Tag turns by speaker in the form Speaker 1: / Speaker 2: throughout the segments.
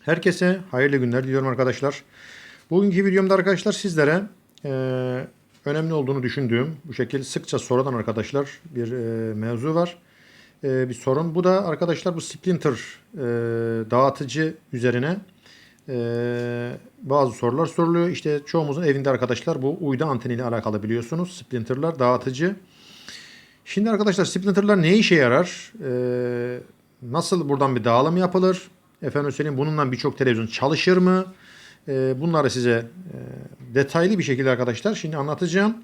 Speaker 1: Herkese hayırlı günler diliyorum arkadaşlar. Bugünkü videomda arkadaşlar sizlere e, önemli olduğunu düşündüğüm bu şekilde sıkça sorulan arkadaşlar bir e, mevzu var. E, bir sorun. Bu da arkadaşlar bu Splinter e, dağıtıcı üzerine e, bazı sorular soruluyor. İşte çoğumuzun evinde arkadaşlar bu uydu anteniyle alakalı biliyorsunuz. Splinter'lar dağıtıcı. Şimdi arkadaşlar Splinter'lar ne işe yarar? E, nasıl buradan bir dağılım yapılır? Efendim söyleyeyim bununla birçok televizyon çalışır mı? E, bunları size e, detaylı bir şekilde arkadaşlar şimdi anlatacağım.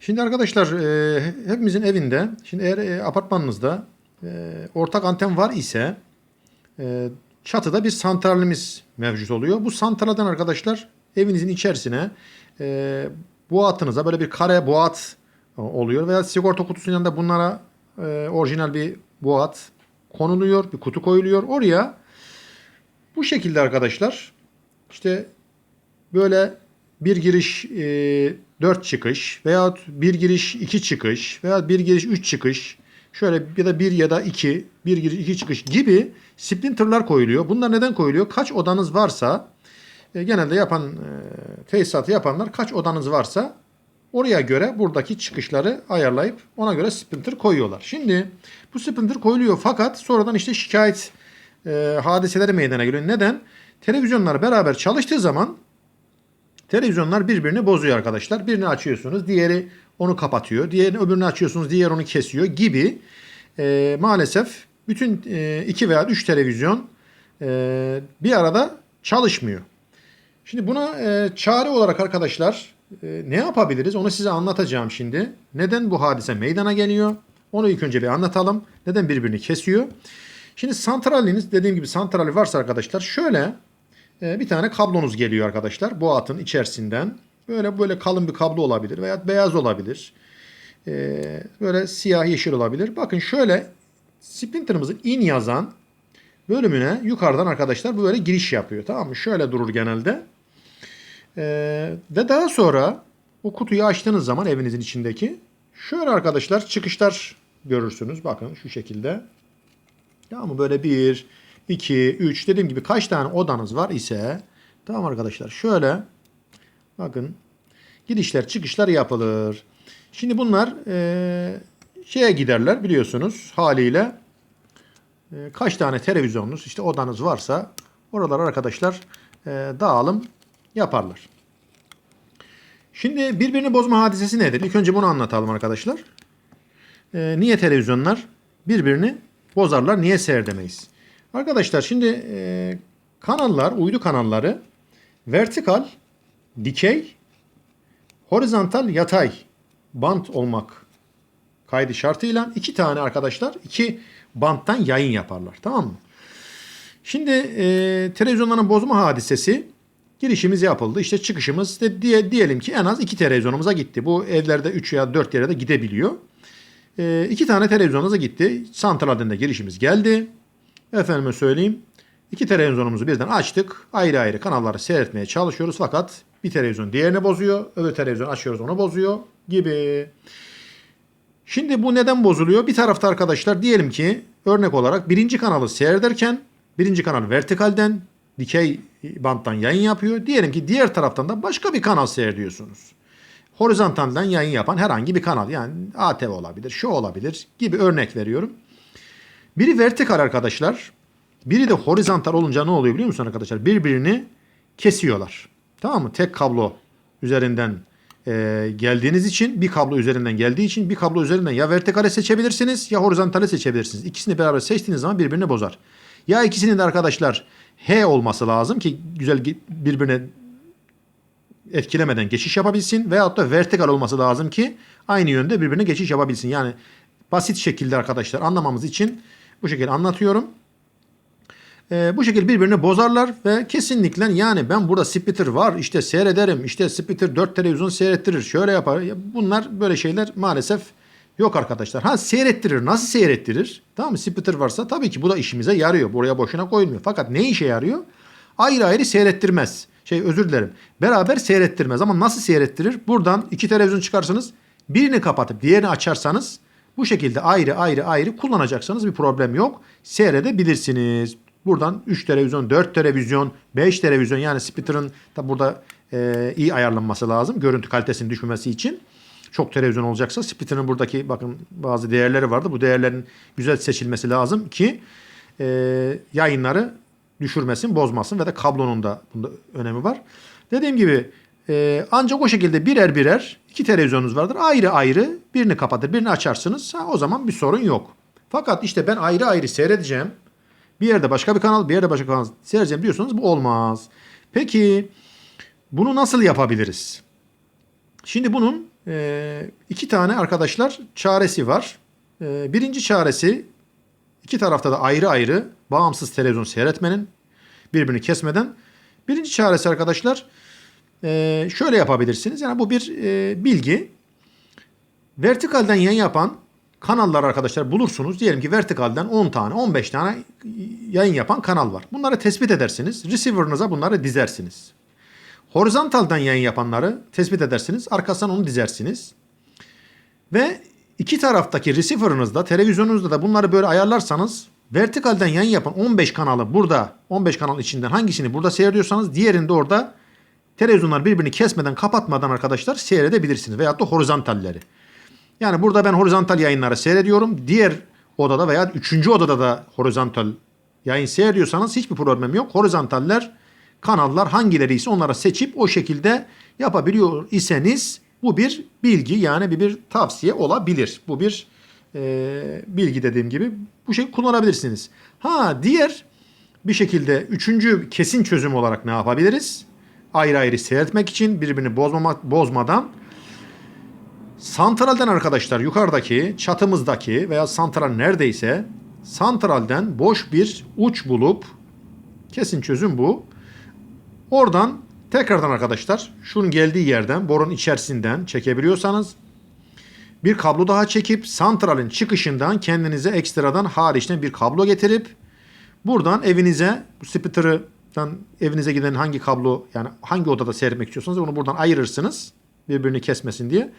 Speaker 1: Şimdi arkadaşlar e, hepimizin evinde, şimdi eğer e, apartmanınızda ortak anten var ise çatıda bir santralimiz mevcut oluyor. Bu santralden arkadaşlar evinizin içerisine e, bu hattınıza böyle bir kare boğat oluyor veya sigorta kutusunun yanında bunlara e, orijinal bir boğat konuluyor, bir kutu koyuluyor. Oraya bu şekilde arkadaşlar işte böyle bir giriş e, 4 çıkış veya bir giriş 2 çıkış veya bir giriş 3 çıkış şöyle ya da bir ya da 2 bir giriş 2 çıkış gibi splinterlar koyuluyor. Bunlar neden koyuluyor? Kaç odanız varsa e, genelde yapan e, tesisatı yapanlar kaç odanız varsa oraya göre buradaki çıkışları ayarlayıp ona göre splinter koyuyorlar. Şimdi bu splinter koyuluyor fakat sonradan işte şikayet e, hadiseleri meydana geliyor. Neden? Televizyonlar beraber çalıştığı zaman televizyonlar birbirini bozuyor arkadaşlar. Birini açıyorsunuz, diğeri onu kapatıyor. Diğerini öbürünü açıyorsunuz, diğer onu kesiyor gibi. E, maalesef bütün e, iki veya üç televizyon e, bir arada çalışmıyor. Şimdi buna e, çare olarak arkadaşlar e, ne yapabiliriz? Onu size anlatacağım şimdi. Neden bu hadise meydana geliyor? Onu ilk önce bir anlatalım. Neden birbirini kesiyor? Şimdi santraliniz dediğim gibi santrali varsa arkadaşlar şöyle e, bir tane kablonuz geliyor arkadaşlar. Bu hatın içerisinden. Böyle böyle kalın bir kablo olabilir veya beyaz olabilir. E, böyle siyah yeşil olabilir. Bakın şöyle splinterımızın in yazan bölümüne yukarıdan arkadaşlar böyle giriş yapıyor. Tamam mı? Şöyle durur genelde. Ee, ve daha sonra o kutuyu açtığınız zaman evinizin içindeki şöyle arkadaşlar çıkışlar görürsünüz. Bakın şu şekilde. Tamam mı? Böyle 1, 2, 3 dediğim gibi kaç tane odanız var ise tamam arkadaşlar şöyle bakın girişler çıkışlar yapılır. Şimdi bunlar e, şeye giderler biliyorsunuz haliyle e, kaç tane televizyonunuz işte odanız varsa oralar arkadaşlar e, dağılım yaparlar. Şimdi birbirini bozma hadisesi nedir? İlk önce bunu anlatalım arkadaşlar. E, niye televizyonlar birbirini bozarlar? Niye seyredemeyiz? Arkadaşlar şimdi e, kanallar, uydu kanalları vertikal, dikey, horizontal, yatay bant olmak kaydı şartıyla iki tane arkadaşlar iki banttan yayın yaparlar. Tamam mı? Şimdi e, televizyonların bozma hadisesi girişimiz yapıldı. İşte çıkışımız de diye, diyelim ki en az iki televizyonumuza gitti. Bu evlerde 3 ya 4 yere de gidebiliyor. E, iki tane televizyonumuza gitti. Santralden de girişimiz geldi. Efendime söyleyeyim. İki televizyonumuzu birden açtık. Ayrı ayrı kanalları seyretmeye çalışıyoruz. Fakat bir televizyon diğerini bozuyor. Öbür televizyon açıyoruz onu bozuyor gibi. Şimdi bu neden bozuluyor? Bir tarafta arkadaşlar diyelim ki örnek olarak birinci kanalı seyrederken birinci kanal vertikalden dikey banttan yayın yapıyor. Diyelim ki diğer taraftan da başka bir kanal seyrediyorsunuz. Horizontalden yayın yapan herhangi bir kanal yani ATV olabilir, şu olabilir gibi örnek veriyorum. Biri vertikal arkadaşlar. Biri de horizontal olunca ne oluyor biliyor musun arkadaşlar? Birbirini kesiyorlar. Tamam mı? Tek kablo üzerinden e, geldiğiniz için bir kablo üzerinden geldiği için bir kablo üzerinden ya vertikale seçebilirsiniz ya horizontale seçebilirsiniz. İkisini beraber seçtiğiniz zaman birbirini bozar. Ya ikisinin de arkadaşlar H olması lazım ki güzel birbirine etkilemeden geçiş yapabilsin veyahut da vertikal olması lazım ki aynı yönde birbirine geçiş yapabilsin. Yani basit şekilde arkadaşlar anlamamız için bu şekilde anlatıyorum. Ee, bu şekilde birbirini bozarlar ve kesinlikle yani ben burada splitter var işte seyrederim işte splitter 4 televizyon seyrettirir şöyle yapar. Bunlar böyle şeyler maalesef yok arkadaşlar. Ha seyrettirir nasıl seyrettirir? Tamam mı? Splitter varsa tabii ki bu da işimize yarıyor. Buraya boşuna koyulmuyor. Fakat ne işe yarıyor? Ayrı ayrı seyrettirmez. Şey özür dilerim. Beraber seyrettirmez ama nasıl seyrettirir? Buradan iki televizyon çıkarsınız. Birini kapatıp diğerini açarsanız bu şekilde ayrı ayrı ayrı kullanacaksanız bir problem yok. Seyredebilirsiniz. Buradan 3 televizyon, 4 televizyon, 5 televizyon yani splitter'ın da burada e, iyi ayarlanması lazım. Görüntü kalitesinin düşmemesi için. Çok televizyon olacaksa splitter'ın buradaki bakın bazı değerleri vardı. Bu değerlerin güzel seçilmesi lazım ki e, yayınları düşürmesin, bozmasın ve de kablonun da bunda önemi var. Dediğim gibi e, ancak o şekilde birer birer iki televizyonunuz vardır. Ayrı ayrı birini kapatır, birini açarsınız. Ha, o zaman bir sorun yok. Fakat işte ben ayrı ayrı seyredeceğim. Bir yerde başka bir kanal, bir yerde başka kanal seyredeceğim diyorsanız bu olmaz. Peki bunu nasıl yapabiliriz? Şimdi bunun e, iki tane arkadaşlar çaresi var. E, birinci çaresi iki tarafta da ayrı ayrı bağımsız televizyon seyretmenin birbirini kesmeden. Birinci çaresi arkadaşlar e, şöyle yapabilirsiniz. Yani bu bir e, bilgi. Vertikalden yayın yapan kanallar arkadaşlar bulursunuz. Diyelim ki vertikalden 10 tane 15 tane yayın yapan kanal var. Bunları tespit edersiniz. Receiver'ınıza bunları dizersiniz. Horizontaldan yayın yapanları tespit edersiniz. Arkasından onu dizersiniz. Ve iki taraftaki receiver'ınızda, televizyonunuzda da bunları böyle ayarlarsanız vertikalden yayın yapan 15 kanalı burada, 15 kanal içinden hangisini burada seyrediyorsanız diğerinde orada televizyonlar birbirini kesmeden, kapatmadan arkadaşlar seyredebilirsiniz. Veyahut da horizontalleri. Yani burada ben horizontal yayınları seyrediyorum. Diğer odada veya üçüncü odada da horizontal yayın seyrediyorsanız hiçbir problem yok. Horizontaller kanallar hangileri ise onlara seçip o şekilde yapabiliyor iseniz bu bir bilgi yani bir, bir tavsiye olabilir. Bu bir e, bilgi dediğim gibi bu şekilde kullanabilirsiniz. Ha diğer bir şekilde üçüncü kesin çözüm olarak ne yapabiliriz? Ayrı ayrı seyretmek için birbirini bozmamak, bozmadan santralden arkadaşlar yukarıdaki çatımızdaki veya santral neredeyse santralden boş bir uç bulup kesin çözüm bu. Oradan tekrardan arkadaşlar şunun geldiği yerden borun içerisinden çekebiliyorsanız bir kablo daha çekip santralin çıkışından kendinize ekstradan hariçten bir kablo getirip buradan evinize bu splitter'dan evinize giden hangi kablo yani hangi odada seyretmek istiyorsanız onu buradan ayırırsınız birbirini kesmesin diye.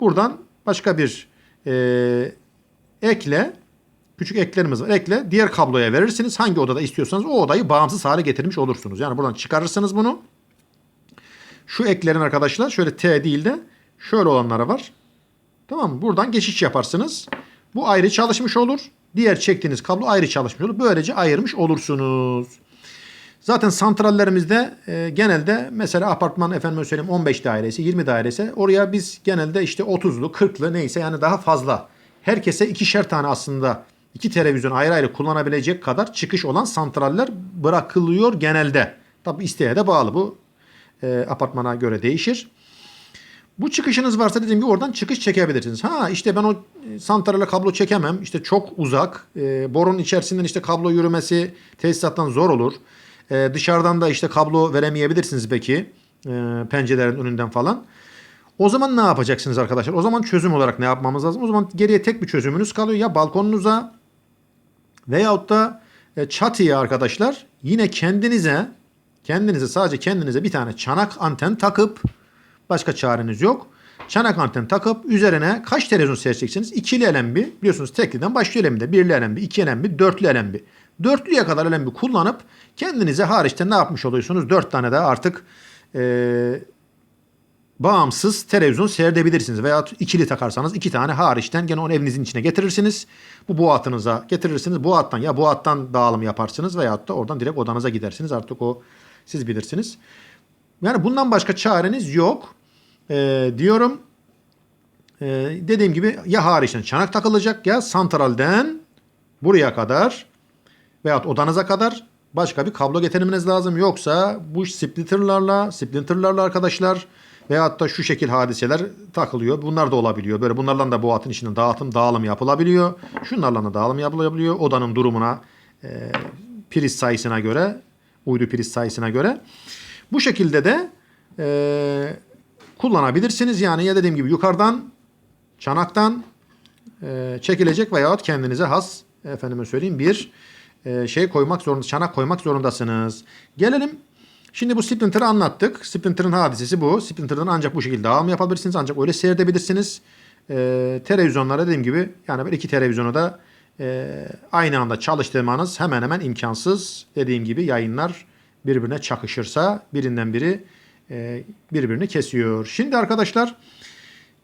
Speaker 1: Buradan başka bir e, ekle küçük eklerimiz var. Ekle diğer kabloya verirsiniz. Hangi odada istiyorsanız o odayı bağımsız hale getirmiş olursunuz. Yani buradan çıkarırsınız bunu. Şu eklerin arkadaşlar şöyle T değil de şöyle olanlara var. Tamam mı? Buradan geçiş yaparsınız. Bu ayrı çalışmış olur. Diğer çektiğiniz kablo ayrı çalışmış olur. Böylece ayırmış olursunuz. Zaten santrallerimizde e, genelde mesela apartman efendim söyleyeyim 15 dairesi 20 dairesi oraya biz genelde işte 30'lu 40'lı neyse yani daha fazla herkese ikişer tane aslında iki televizyon ayrı ayrı kullanabilecek kadar çıkış olan santraller bırakılıyor genelde. Tabi isteğe de bağlı bu e, apartmana göre değişir. Bu çıkışınız varsa dediğim gibi oradan çıkış çekebilirsiniz. Ha işte ben o e, santrale kablo çekemem. İşte çok uzak. E, borunun içerisinden işte kablo yürümesi tesisattan zor olur. E, dışarıdan da işte kablo veremeyebilirsiniz belki. E, pencerelerin önünden falan. O zaman ne yapacaksınız arkadaşlar? O zaman çözüm olarak ne yapmamız lazım? O zaman geriye tek bir çözümünüz kalıyor. Ya balkonunuza veyahut da e, çatıya arkadaşlar yine kendinize kendinize sadece kendinize bir tane çanak anten takıp başka çareniz yok. Çanak anten takıp üzerine kaç televizyon seyredeceksiniz? İkili LMB biliyorsunuz tekliden başlıyor LMB. Birli LMB, iki LMB, dörtlü LMB. Dörtlüye kadar LMB kullanıp kendinize hariçte ne yapmış oluyorsunuz? Dört tane de artık e, bağımsız televizyon seyredebilirsiniz. Veya ikili takarsanız iki tane hariçten gene onu evinizin içine getirirsiniz. Bu boğatınıza getirirsiniz. Boğattan ya boğattan dağılım yaparsınız veyahut da oradan direkt odanıza gidersiniz. Artık o siz bilirsiniz. Yani bundan başka çareniz yok. Ee, diyorum. Ee, dediğim gibi ya hariçten çanak takılacak ya santralden buraya kadar veyahut odanıza kadar başka bir kablo getirmeniz lazım. Yoksa bu splitterlarla, splitterlarla arkadaşlar veyahut da şu şekil hadiseler takılıyor. Bunlar da olabiliyor. Böyle bunlarla da bu atın içinden dağıtım, dağılım yapılabiliyor. Şunlarla da dağılım yapılabiliyor. Odanın durumuna, e, priz sayısına göre, uydu priz sayısına göre. Bu şekilde de e, kullanabilirsiniz. Yani ya dediğim gibi yukarıdan, çanaktan e, çekilecek veyahut kendinize has, efendime söyleyeyim bir e, şey koymak zorunda, çanak koymak zorundasınız. Gelelim Şimdi bu Splinter'ı anlattık. Splinter'ın hadisesi bu. Splinter'dan ancak bu şekilde dağılım yapabilirsiniz. Ancak öyle seyredebilirsiniz. Ee, televizyonlara dediğim gibi yani bir iki televizyonu da e, aynı anda çalıştırmanız hemen hemen imkansız. Dediğim gibi yayınlar birbirine çakışırsa birinden biri e, birbirini kesiyor. Şimdi arkadaşlar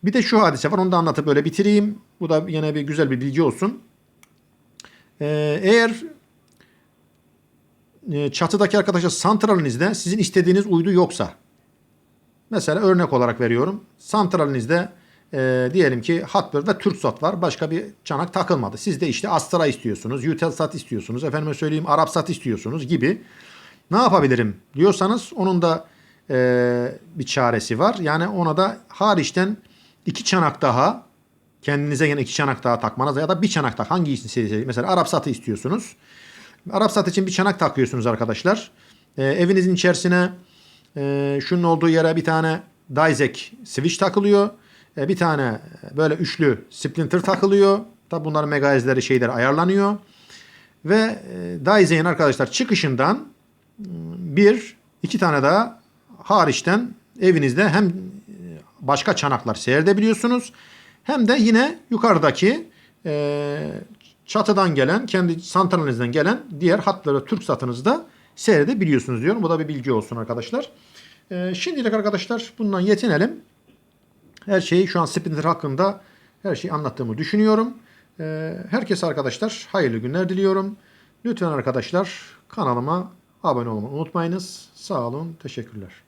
Speaker 1: bir de şu hadise var onu da anlatıp böyle bitireyim. Bu da yine bir güzel bir bilgi olsun. E, eğer e, çatıdaki arkadaşlar santralinizde sizin istediğiniz uydu yoksa mesela örnek olarak veriyorum. Santralinizde e, diyelim ki Hatbir ve Turksat var. Başka bir çanak takılmadı. Siz de işte Astra istiyorsunuz, Eutelsat istiyorsunuz, efendime söyleyeyim Arapsat istiyorsunuz gibi. Ne yapabilirim diyorsanız onun da e, bir çaresi var. Yani ona da hariçten iki çanak daha kendinize yine iki çanak daha takmanız ya da bir çanak tak hangisini mesela Arapsat'ı istiyorsunuz. Arapsat için bir çanak takıyorsunuz arkadaşlar. E, evinizin içerisine e, şunun olduğu yere bir tane Dizek switch takılıyor. E, bir tane böyle üçlü splinter takılıyor. Tabi bunların megahertzleri şeyler ayarlanıyor. Ve e, Dizek'in arkadaşlar çıkışından m, bir, iki tane daha hariçten evinizde hem e, başka çanaklar seyredebiliyorsunuz. Hem de yine yukarıdaki e, çatıdan gelen, kendi santralinizden gelen diğer hatları Türk satınızda seyredebiliyorsunuz diyorum. Bu da bir bilgi olsun arkadaşlar. E, şimdilik arkadaşlar bundan yetinelim. Her şeyi şu an Splinter hakkında her şeyi anlattığımı düşünüyorum. E, herkese arkadaşlar hayırlı günler diliyorum. Lütfen arkadaşlar kanalıma abone olmayı unutmayınız. Sağ olun, teşekkürler.